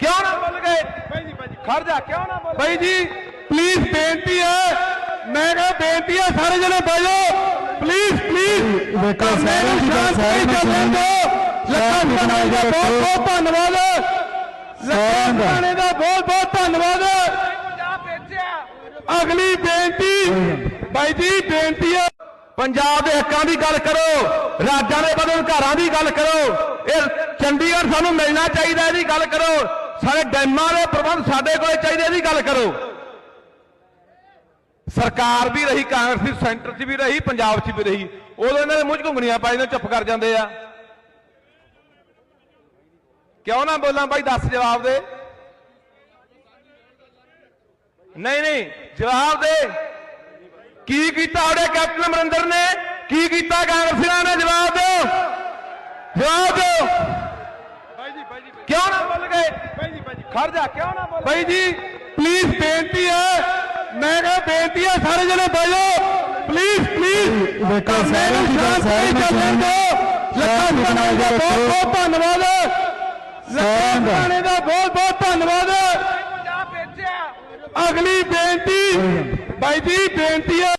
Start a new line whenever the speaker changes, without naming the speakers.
ਕਿਉਂ ਨਾ ਬੋਲ ਗਏ? ਖੜ ਜਾ ਕਿਉਂ ਨਾ ਬੋਲ ਬਾਈ ਜੀ ਪਲੀਜ਼ ਬੇਨਤੀ ਹੈ। ਮੈਂ ਕਹਾਂ ਬੇਨਤੀ ਹੈ ਸਾਰੇ ਜਣੇ ਬਹਿ ਜਾਓ ਪਲੀਜ਼ ਪਲੀਜ਼
ਦੇਖੋ ਸਾਰਿਆਂ ਦੀ ਗੱਲ ਸਾਰਿਆਂ ਨੂੰ ਸੁਣਨ
ਲੱਖਾਂ
ਸਾਰਿਆਂ ਦੀ
ਦਾ ਬਹੁਤ ਬਹੁਤ ਧੰਨਵਾਦ। ਲੱਖਾਂ
ਦਾ।
ਸਰਾਣੇ ਦਾ ਬਹੁਤ ਬਹੁਤ ਧੰਨਵਾਦ। ਅਗਲੀ ਬੇਨਤੀ ਬਾਈ ਜੀ ਬੇਨਤੀ ਹੈ। ਪੰਜਾਬ ਦੇ ਹੱਕਾਂ ਦੀ ਗੱਲ ਕਰੋ। ਰਾਜਾਂ ਦੇ ਬਦਲ ਘਰਾਂ ਦੀ ਗੱਲ ਕਰੋ। ਇਹ ਚੰਡੀਗੜ੍ਹ ਸਾਨੂੰ ਮਿਲਣਾ ਚਾਹੀਦਾ, ਇਹਦੀ ਗੱਲ ਕਰੋ। ਸਾਰੇ ਡੈਮਾਂ ਦੇ ਪ੍ਰਬੰਧ ਸਾਡੇ ਕੋਲੇ ਚਾਹੀਦੇ, ਇਹਦੀ ਗੱਲ ਕਰੋ। ਸਰਕਾਰ ਵੀ ਰਹੀ, ਕਾਂਗਰਸੀ ਸੈਂਟਰ 'ਚ ਵੀ ਰਹੀ, ਪੰਜਾਬ 'ਚ ਵੀ ਰਹੀ। ਉਦੋਂ ਇਹਨਾਂ ਦੇ ਮੂੰਹ 'ਚ ਘੁੰਗਣੀਆਂ ਪਾਈ ਨੇ ਚੁੱਪ ਕਰ ਜਾਂਦੇ ਆ। ਕਿਉਂ ਨਾ ਬੋਲਾਂ ਬਾਈ, ਦੱਸ ਜਵਾਬ ਦੇ। ਨਹੀਂ ਨਹੀਂ, ਜਵਾਬ ਦੇ। ਕੀ ਕੀਤਾ ਉਹਦੇ ਕੈਪਟਨ ਅਮਰਿੰਦਰ ਨੇ? ਕੀ ਕੀਤਾ ਕਾਂਗਰਸੀਆਂ ਜਵਾਬ ਦਿਓ। ਕਿਉਂ ਨਾ ਬੋਲ ਗਏ? ਖੜ ਜਾ ਕਿਉਂ ਨਾ ਬੋਲ ਬਾਈ ਜੀ ਪਲੀਜ਼ ਬੇਨਤੀ ਹੈ। ਮੈਂ ਕਹਾਂ ਬੇਨਤੀ ਹੈ ਸਾਰੇ ਜਣੇ ਜਾਓ। ਪਲੀਜ਼ ਪਲੀਜ਼
ਦੇਖੋ ਸਾਰਿਆਂ ਦੀ ਗੱਲ ਸਾਰਿਆਂ ਨੂੰ ਸੁਣਨ
ਲੱਖਾਂ ਸਰਾਣੇ ਦਾ ਬਹੁਤ ਬਹੁਤ ਧੰਨਵਾਦ। ਲੱਖਾਂ ਦਾ। ਬਹੁਤ ਬਹੁਤ ਧੰਨਵਾਦ। ਅਗਲੀ ਬੇਨਤੀ ਬਾਈ ਜੀ ਬੇਨਤੀ ਹੈ।